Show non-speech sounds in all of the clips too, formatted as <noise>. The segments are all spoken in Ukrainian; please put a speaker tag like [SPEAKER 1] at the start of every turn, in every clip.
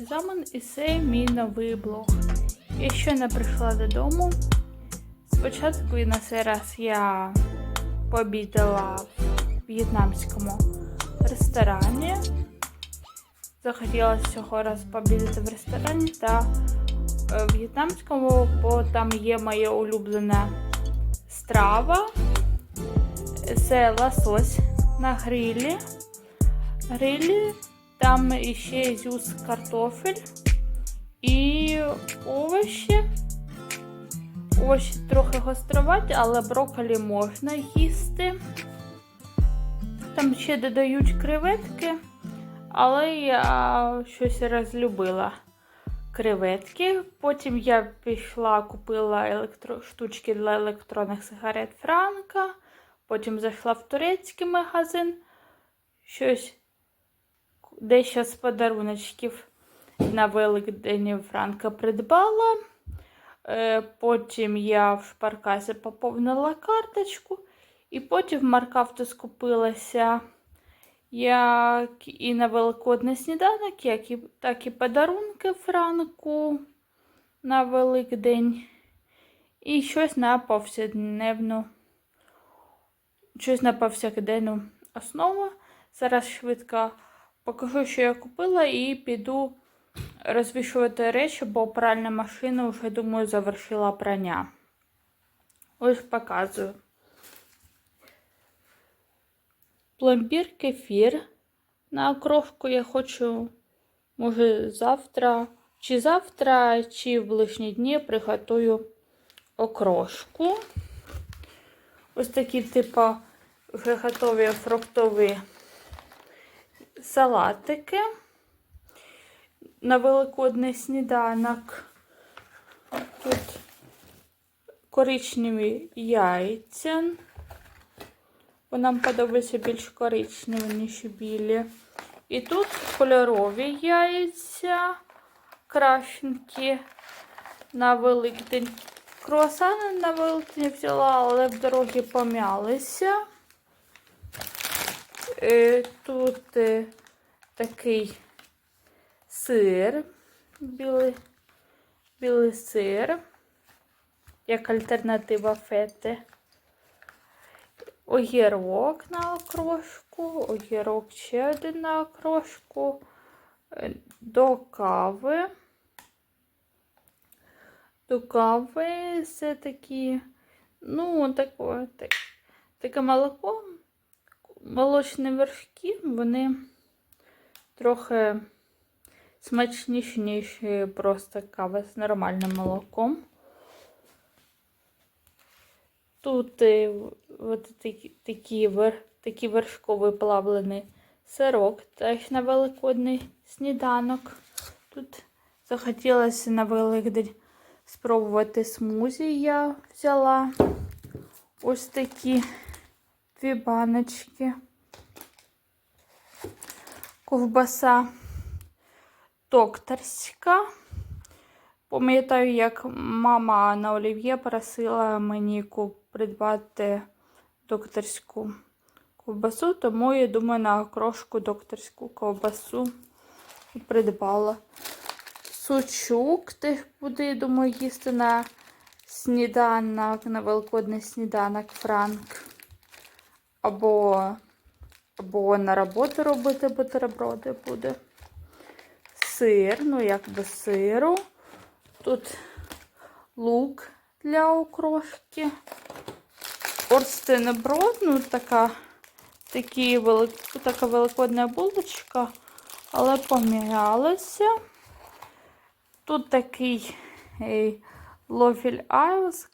[SPEAKER 1] Вітаю і це мій новий блог. Я не прийшла додому. Спочатку на цей раз я пообідала в в'єтнамському ресторані. Захотілося цього раз пообідати в ресторані та е, в'єтнамському, бо там є моя улюблена страва. Це лосось на грилі. Грилі там ще зюз картофель і овочі. Овочі трохи гострувати, але брокколі можна їсти. Там ще додають креветки, але я щось розлюбила креветки. Потім я пішла, купила електро... штучки для електронних сигарет Франка. Потім зайшла в турецький магазин. Щось дещо з подаруночків на Великдень Франка придбала. Е, Потім я в шпаркасі поповнила карточку. І потім в Маркавто скупилася як і на Великодний сніданок, як і, так і подарунки Франку на Великдень. І щось на повсякденну, щось на повсякденну основу. Зараз швидко покажу, що я купила, і піду розвішувати речі, бо пральна машина вже, думаю, завершила прання. Ось показую. Пломбір кефір. На окрошку я хочу, може, завтра, чи завтра, чи в ближні дні приготую окрошку. Ось такі, типу, вже готові фруктові салатики на великодний сніданок. Тут коричневі яйця. Бо нам подобається більш коричневі, ніж білі. І тут кольорові яйця, крашенки на Великдень. Круасани на Великдень взяла, але в дорогі пом'ялися. Е, Тут е, такий сир, білий, білий сир, як альтернатива фети. Огірок на окрошку, огірок ще один на окрошку, е, до кави. До кави це такі, ну, таке, так, таке молоко молочні вершки, вони трохи смачніші, ніж просто кава з нормальним молоком. Тут е, от такі, такі, такий вершковий плавлений сирок, теж на великодний сніданок. Тут захотілося на Великдень спробувати смузі я взяла ось такі дві баночки, ковбаса докторська. Пам'ятаю, як мама на олів'є просила мені придбати докторську ковбасу, тому я думаю, на окрошку докторську ковбасу придбала. Сучук теж буде, я думаю, їсти на сніданок, на великодний сніданок Франк або або на роботу робити бутерброди буде. Сир, ну як без сиру. Тут лук для окрошки. Орстенеброд, ну така такі велик, така великодна булочка, але пом'ялася. Тут такий лофіль айвс,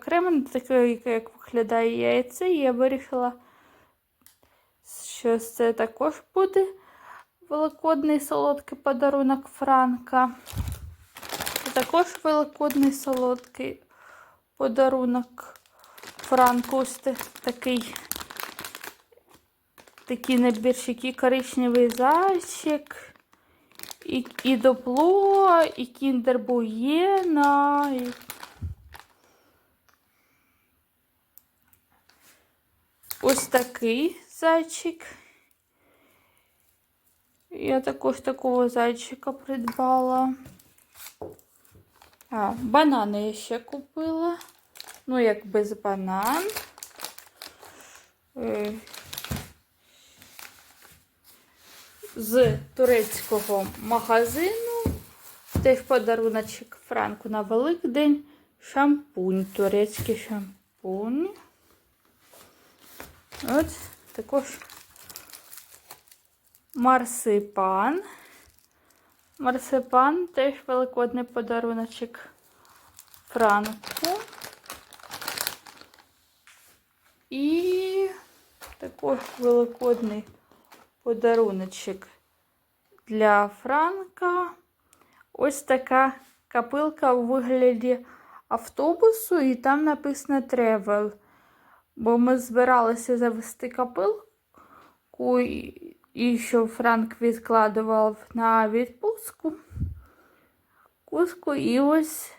[SPEAKER 1] крем, такий, як виглядає яйце, і я вирішила, що це також буде великодний солодкий подарунок Франка. Це також великодний солодкий подарунок Франку. Ось такий набірчик і коричневий зайчик. І, і допло, і кіндер Буєна, і ось такий зайчик. Я також такого зайчика придбала. А, банани я ще купила. Ну, як без банан. Е, З турецького магазину. Теж подаруночок Франку на Великдень. Шампунь, турецький шампунь. От також марсипан. Марсипан теж великодний подаруночок Франку. І також великодний подаруночок для Франка. Ось така капилка у вигляді автобусу, і там написано Travel. Бо ми збиралися завести капилку, і, що Франк відкладував на відпустку. Куску, і ось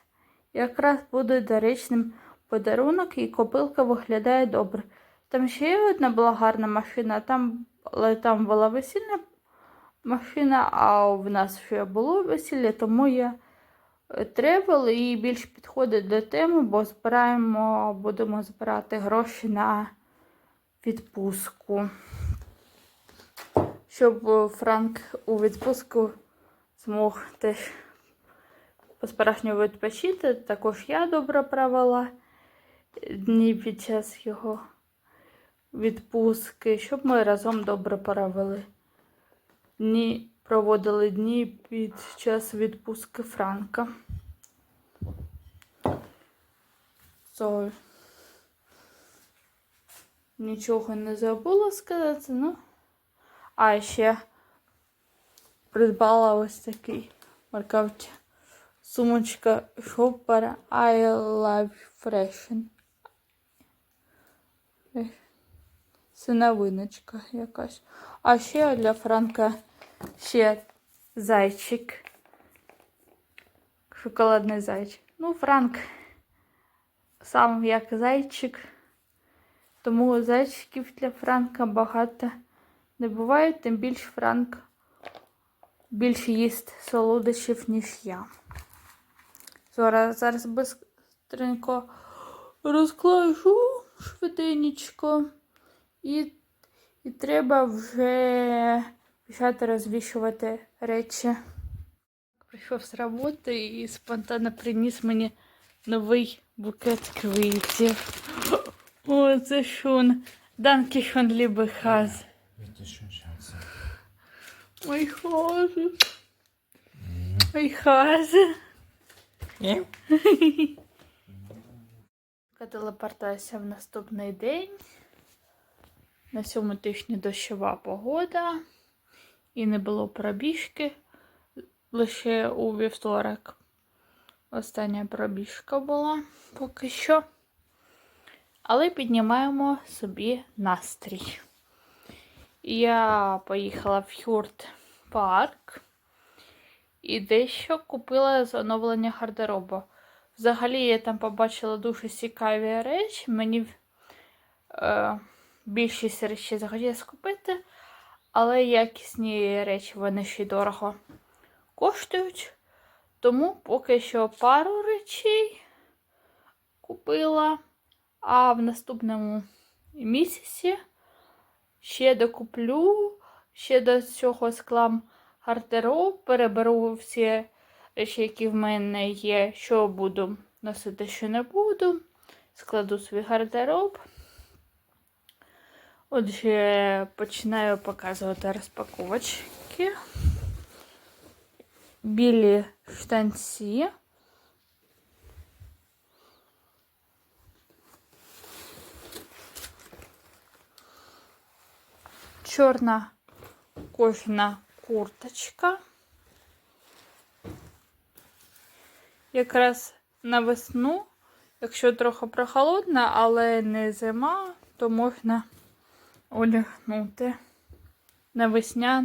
[SPEAKER 1] якраз буде доречним подарунок, і копилка виглядає добре. Там ще є одна була гарна машина, там, але там була весільна машина, а в нас ще було весілля, тому я тревел і більш підходить до теми, бо збираємо, будемо збирати гроші на відпустку. Щоб е, Франк у відпустку змог теж по-справжньому відпочити. Також я добре провела дні під час його відпустки, щоб ми разом добре провели. Дні, проводили дні під час відпустки Франка. So, нічого не забула сказати, ну. А ще придбала ось такий маркавчик. Сумочка Shopper I Love Fashion. Ех, Синовиночка якась. А ще для Франка ще зайчик. Шоколадний зайчик. Ну, Франк сам як зайчик. Тому зайчиків для Франка багато не буває, тим більше Франк більше їсть солодощів, ніж я. Зараз, зараз бистренько розкладу швиденечко. І, і треба вже почати розвішувати речі. Прийшов з роботи і спонтанно приніс мені новий букет квітів. <gasps> О, це шун. Данки шун лібе хаз. Ой, хазе. Ой, хазе.
[SPEAKER 2] Ja?
[SPEAKER 1] Телепортуюся в наступний день. На цьому тижні дощова погода. І не було пробіжки лише у вівторок. Остання пробіжка була поки що. Але піднімаємо собі настрій. Я поїхала в Хюрт парк і дещо купила з оновлення гардеробу. Взагалі я там побачила дуже цікаві речі. Мені е, більшість речей захотілося купити, але якісні речі вони ще й дорого коштують. Тому поки що пару речей купила, а в наступному місяці ще докуплю, ще до цього склам гардероб, переберу всі речі, які в мене є, що буду носити, що не буду. Складу свій гардероб. Отже, починаю показувати розпаковочки. Білі штанці. Чорна кожна курточка. Якраз на весну, якщо трохи прохолодна, але не зима, то можна одягнути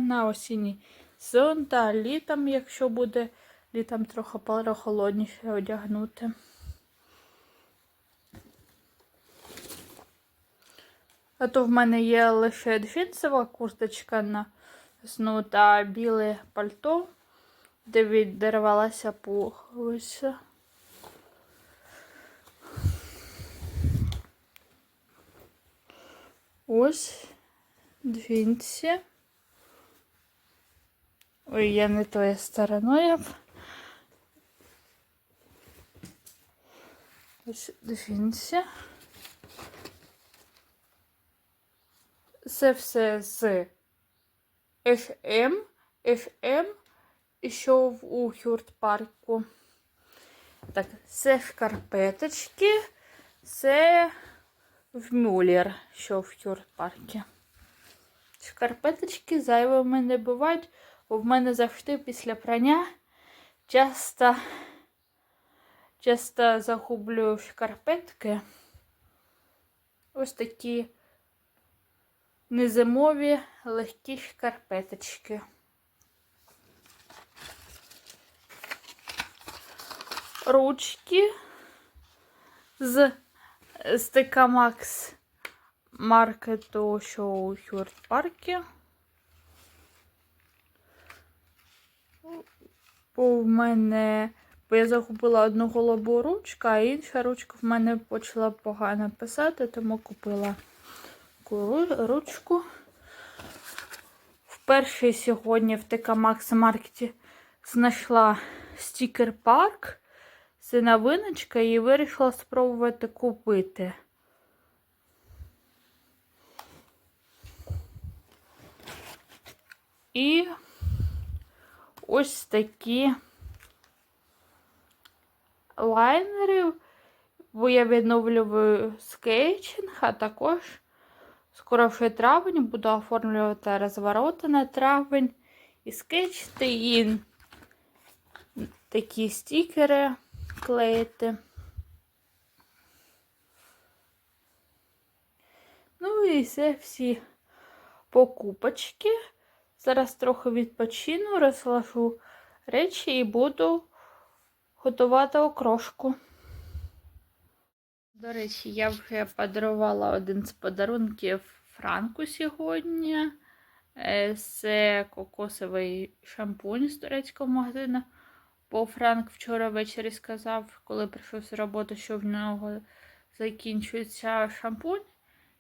[SPEAKER 1] на осінній сезон та літом, якщо буде літом трохи прохолодніше одягнути. А то в мене є лише джинсова курточка на сну та біле пальто, де відірвалася пуговиця. Ось двінці. Ой, я не тою стороною. Ось двінці. Це все з FM, FM, йшов у Хюрт-парку. Так, це шкарпеточки, це в Мюллер, що в Хюрт-парку. Шкарпеточки зайвими не бувають, бо в мене завжди після прання часто, часто загублюю шкарпетки. Ось такі незимові легкі шкарпеточки. Ручки з стика Макс маркету, що у Хюрт паркі. Бо в мене, бо я загубила одну голубу ручку, а інша ручка в мене почала погано писати, тому купила ручку. Вперше сьогодні в ТК Макс Маркеті знайшла стікер парк. Це новиночка і вирішила спробувати купити. І ось такі лайнери, бо я відновлюю скетчинг, а також скоро вже травень буду оформлювати розвороти на травень і скетчити, і такі стікери клеїти. Ну і це всі покупочки. Зараз трохи відпочину, розложу речі і буду готувати окрошку. До речі, я вже подарувала один з подарунків Франку сьогодні. Е, Це кокосовий шампунь з турецького магазину. Бо Франк вчора ввечері сказав, коли прийшов з роботи, що в нього закінчується шампунь.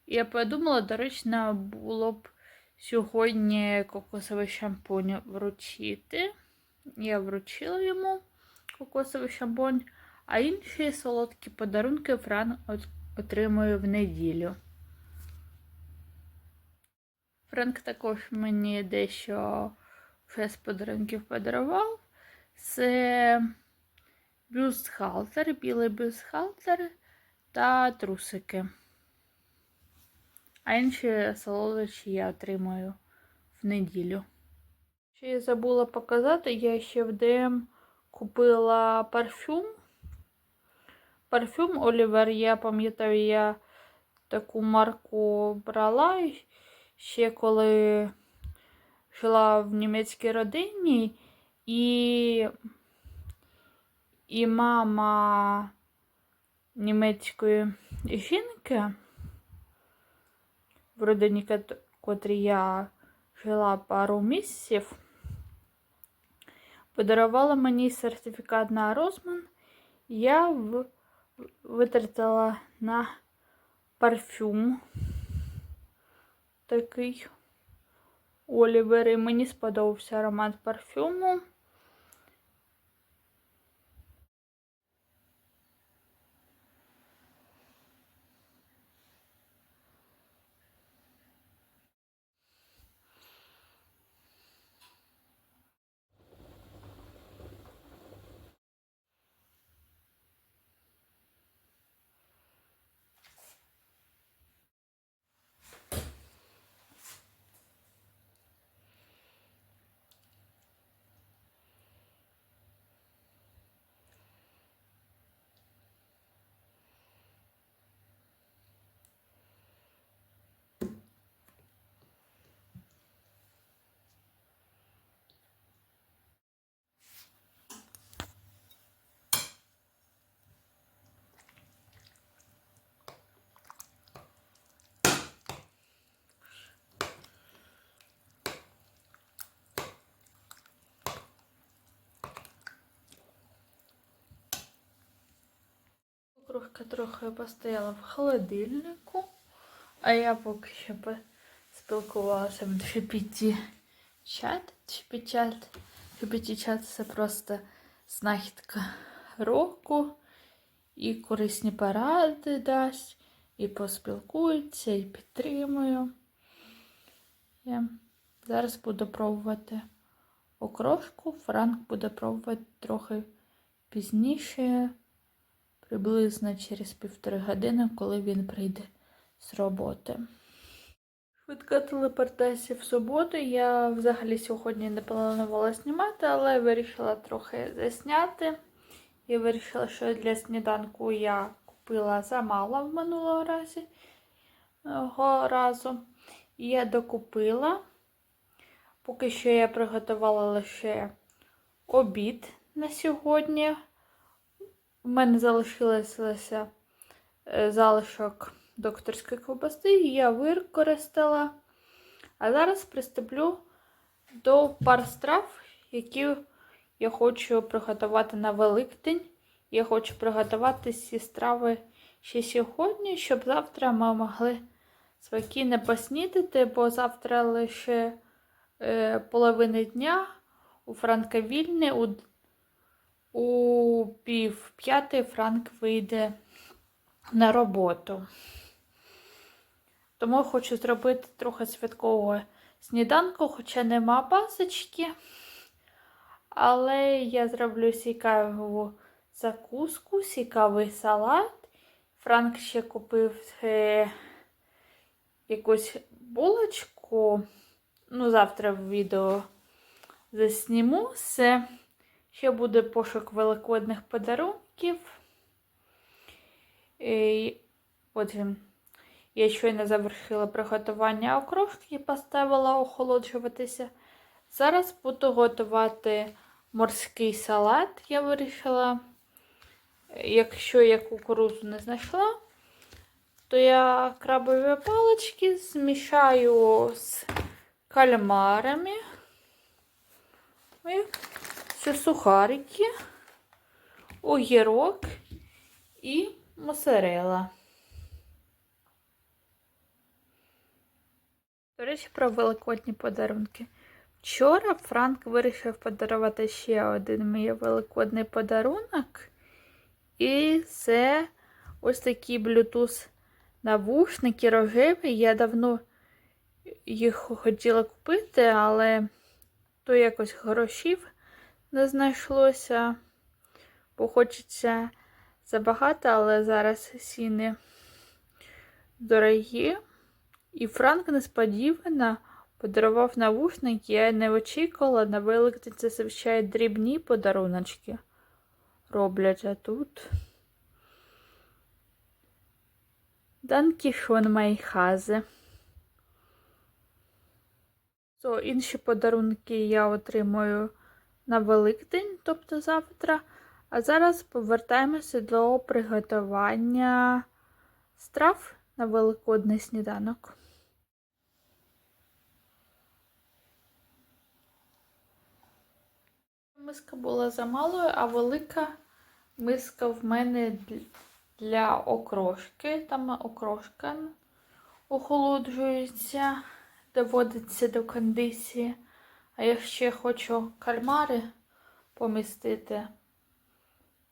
[SPEAKER 1] І я подумала, доречно було б сьогодні кокосовий шампунь вручити. Я вручила йому кокосовий шампунь, а інші солодкі подарунки Фран от- отримує в неділю. Франк також мені дещо вже подарунків подарував. Це бюстгальтер, білий бюстгальтер та трусики. А інші солодощі я отримаю в неділю. Ще я забула показати, я ще в ДМ купила парфюм. Парфюм Олівер, я пам'ятаю, я таку марку брала ще коли жила в німецькій родині, і, і мама німецької жінки в родині, кот- котрій я жила пару місяців, подарувала мені сертифікат на Росман. Я в... витратила на парфюм такий Олівер. І мені сподобався аромат парфюму. Окрошка трохи постояла в холодильнику, а я поки що спілкувалася в GPT чат. GPT чат. GPT чат це просто знахідка року, і корисні поради дасть, і поспілкується, і підтримую. Я зараз буду пробувати окрошку. Франк буде пробувати трохи пізніше, приблизно через півтори години, коли він прийде з роботи. Швидка телепортація в суботу. Я взагалі сьогодні не планувала знімати, але вирішила трохи засняти. Я вирішила, що для сніданку я купила замало в минулого разі, разу. І я докупила. Поки що я приготувала лише обід на сьогодні. У мене залишилося е, залишок докторської ковбаси, і я використала. А зараз приступлю до пар страв, які я хочу приготувати на Великдень. Я хочу приготувати ці страви ще сьогодні, щоб завтра ми могли спокійно поснідати, бо завтра лише е, половини дня у Франка вільне, у, у пів п'ятий Франк вийде на роботу. Тому хочу зробити трохи святкового сніданку, хоча нема пасочки. Але я зроблю цікаву закуску, цікавий салат. Франк ще купив е, якусь булочку. Ну, завтра в відео засніму все. Ще буде пошук великодних подарунків. І, Отже, я щойно завершила приготування окрошки і поставила охолоджуватися. Зараз буду готувати морський салат. Я вирішила, якщо я кукурудзу не знайшла, то я крабові палички змішаю з кальмарами. І це сухарики, огірок і моцарелла. До речі, про великодні подарунки. Вчора Франк вирішив подарувати ще один мій великодний подарунок. І це ось такі Bluetooth навушники рожеві. Я давно їх хотіла купити, але то якось грошів не знайшлося. Бо хочеться забагато, але зараз ціни дорогі. І Франк несподівано подарував навушники, я не очікувала, на Великдень це звичайно дрібні подаруночки роблять, тут. Данкі шон майхазе. So, інші подарунки я отримую на Великдень, тобто завтра. А зараз повертаємося до приготування страв на великодний сніданок. Миска була замалою, а велика миска в мене для окрошки. Там окрошка охолоджується, доводиться до кондиції. А я ще хочу кальмари помістити.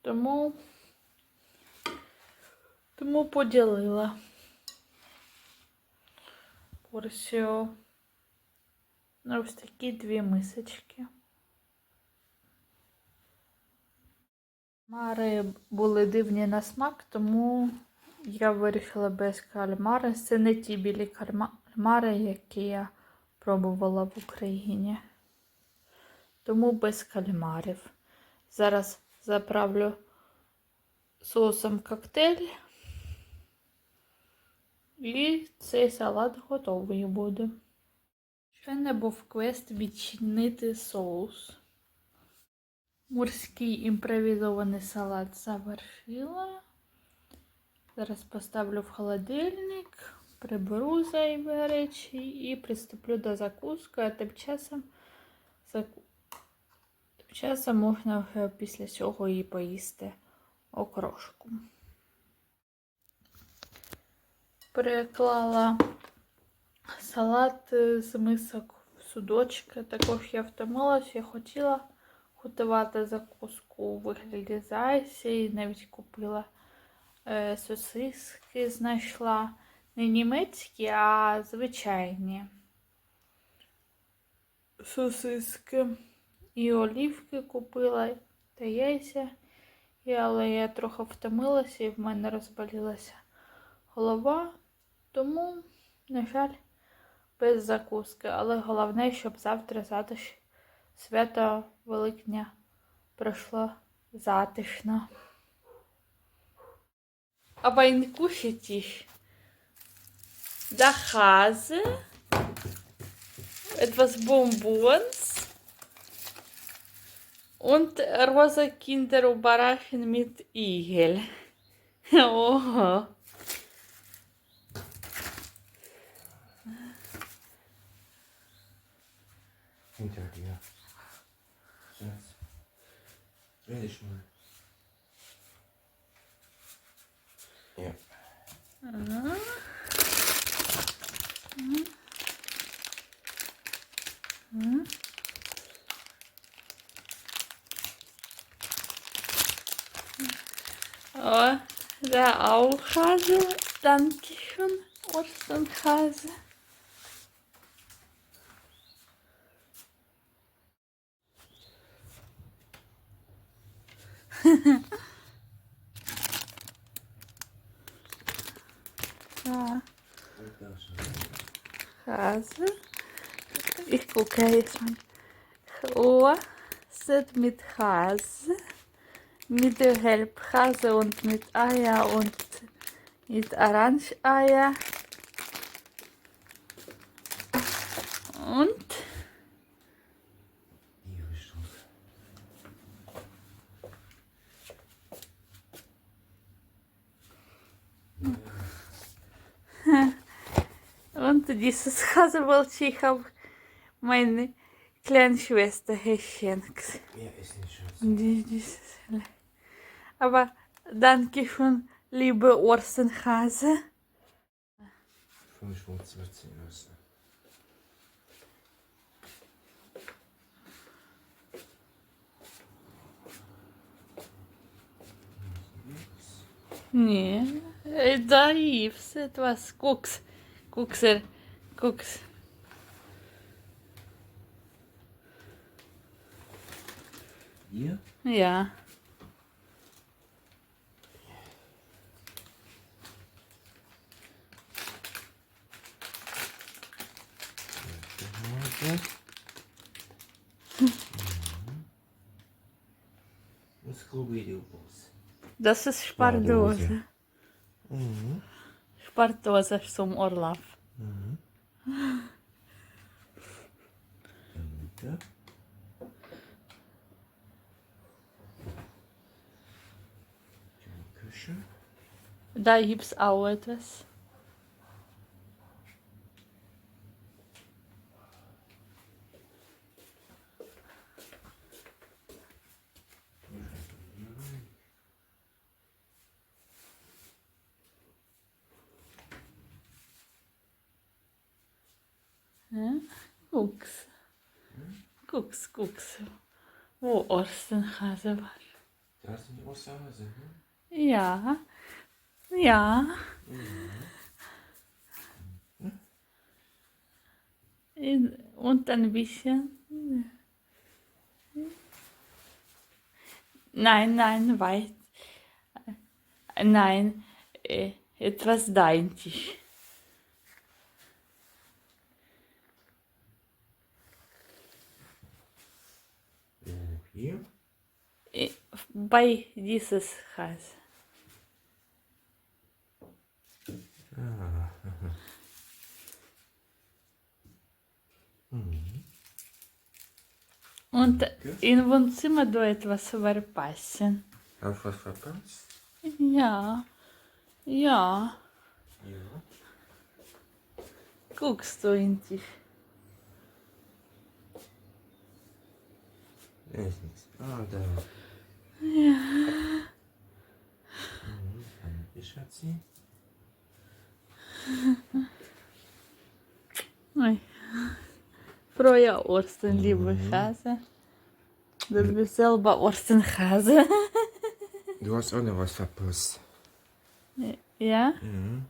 [SPEAKER 1] Тому, тому поділила порцію на ось такі дві мисочки. Мари були дивні на смак, тому я вирішила без кальмари. Це не ті білі кальмари, які я пробувала в Україні. Тому без кальмарів. Зараз заправлю соусом коктейль. І цей салат готовий буде. Ще не був квест відчинити соус. Морський імпровізований салат завершила. Зараз поставлю в холодильник, приберу зайві речі і приступлю до закуски, а тим часом, часом можна вже після цього і поїсти окрошку. переклала салат з мисок в судочки. Також я втомилась, я хотіла готувати закуску у вигляді і навіть купила е, сосиски, знайшла не німецькі, а звичайні сосиски. І олівки купила та яйця. І, але я трохи втомилася і в мене розболілася голова. Тому, на жаль, без закуски. Але головне, щоб завтра затиш... свято Великдня пройшло затишно. Aber in Kuscheltisch. Da Hase, etwas und rosa Kinderüberraschung mit Igel. <laughs> Oh.
[SPEAKER 2] Hinter dir. Schatz. Dreh dich mal. Ja.
[SPEAKER 1] Oh, der Auhase. Dankeschön, Osterhase. <laughs> Ja. Hase. Ich gucke jetzt mal. Ohr sind mit Hase. Mit der Gelbhase und mit Eier und mit Orange-Eier. Und. <laughs> Und dieses Hasewolche ich habe meine kleine Schwester geschenkt.
[SPEAKER 2] Mehr ist nicht.
[SPEAKER 1] Die- Dieses. Aber danke schön, liebe Orstenhase.
[SPEAKER 2] Vom Schmutz wird sie müssen.
[SPEAKER 1] Nee, äh, da gibt's etwas. Guck's, guck's, guck's.
[SPEAKER 2] Hier?
[SPEAKER 1] Ja.
[SPEAKER 2] Mhm. Und Scooby-Doo-Bus.
[SPEAKER 1] Das ist
[SPEAKER 2] Spardose.
[SPEAKER 1] Spardose.
[SPEAKER 2] Mhm.
[SPEAKER 1] Spardose zum Urlaub.
[SPEAKER 2] Küche.
[SPEAKER 1] Da gibt's auch etwas. Ja, guck's. Guck's, guck's. Wo Orstenhase war.
[SPEAKER 2] Da sind die Osterhase, ne?
[SPEAKER 1] Ja, ja. In- Und ein bisschen. Nein, nein, weit. Nein, äh, etwas daintig.
[SPEAKER 2] Äh,
[SPEAKER 1] Bei dieses Haus.
[SPEAKER 2] Ah. Mhm.
[SPEAKER 1] Und in Wohnzimmer do etwas verpassen.
[SPEAKER 2] Du was verpasst?
[SPEAKER 1] Ja, ja.
[SPEAKER 2] Ja.
[SPEAKER 1] Guckst du in dich.
[SPEAKER 2] Is niks. Ah, daar. Ja. Je schatje. Ой,
[SPEAKER 1] Фроя Орстен, lieve mhm. Gazen. Oh, dat is zelfba Orsten Gazen.
[SPEAKER 2] Du hast auch was verpasst.
[SPEAKER 1] Ja?
[SPEAKER 2] Mhm.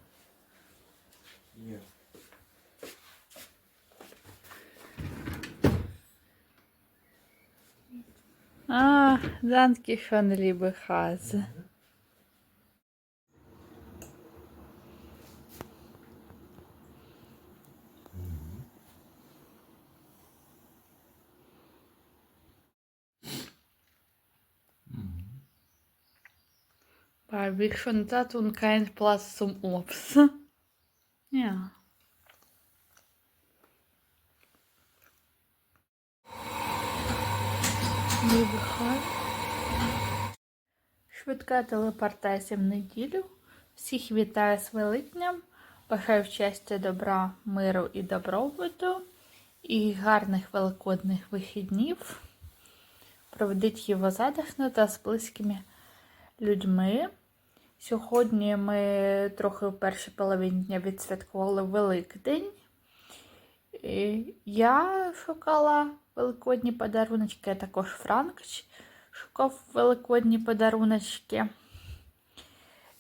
[SPEAKER 2] Ja.
[SPEAKER 1] Ah, danke schön, liebe Hase. Barbie schon satt und kein Platz zum Obst. Ja. Liebe Швидка телепортація в неділю. Всіх вітаю з Великднем. Бажаю щастя, добра, миру і добробуту. І гарних великодних вихіднів. Проведіть його задихно та з близькими людьми. Сьогодні ми трохи в першій половині дня відсвяткували Великдень. Я шукала великодні подаруночки, а також Франк шукав великодні подаруночки.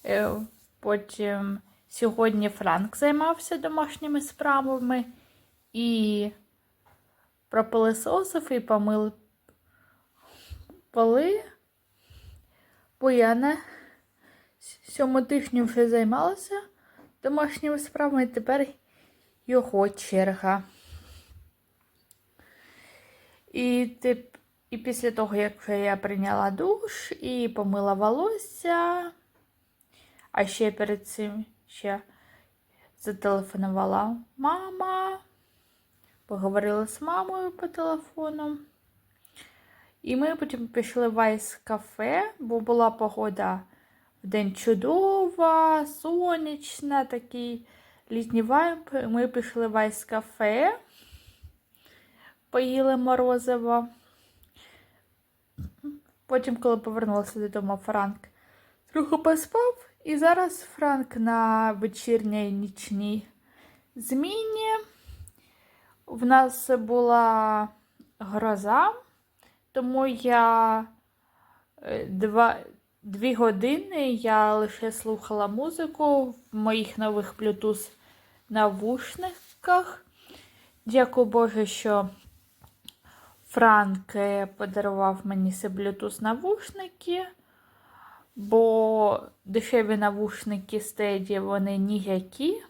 [SPEAKER 1] Е, Потім сьогодні Франк займався домашніми справами і пропилисосив і помив поли, бо я на сьому тижні вже займалася домашніми справами, і тепер його черга. І, тип, і після того, як я прийняла душ і помила волосся, а ще перед цим ще зателефонувала мама, поговорила з мамою по телефону. І ми потім пішли в Айс кафе, бо була погода в день чудова, сонячна, такий літній вайб. Ми пішли в Айс кафе, поїли морозиво. Потім, коли повернулася додому, Франк трохи поспав. І зараз Франк на вечірній нічній зміні. В нас була гроза, тому я е, два, дві години я лише слухала музику в моїх нових Bluetooth навушниках. Дякую Боже, що Франк е, подарував мені ці Bluetooth навушники, бо дешеві навушники стеді, вони ніякі.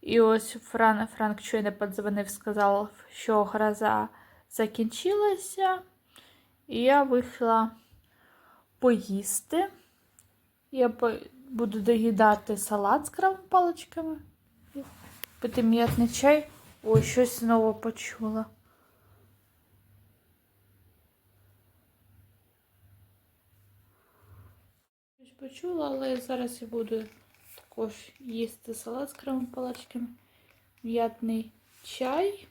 [SPEAKER 1] І ось Фран, Франк щойно подзвонив, сказав, що гроза закінчилася. І я вийшла поїсти. Я буду доїдати салат з кровими паличками. Пити м'ятний чай. Ой, щось знову почула. Щось почула, але зараз я буду також їсти салат з кровими паличками, м'ятний чай.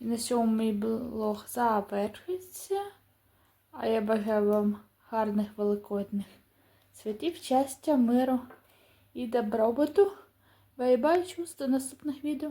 [SPEAKER 1] І на цьому мій блог завершиться. А я бажаю вам гарних великодних святів, щастя, миру і добробуту. Бай-бай, чувств до наступних відео.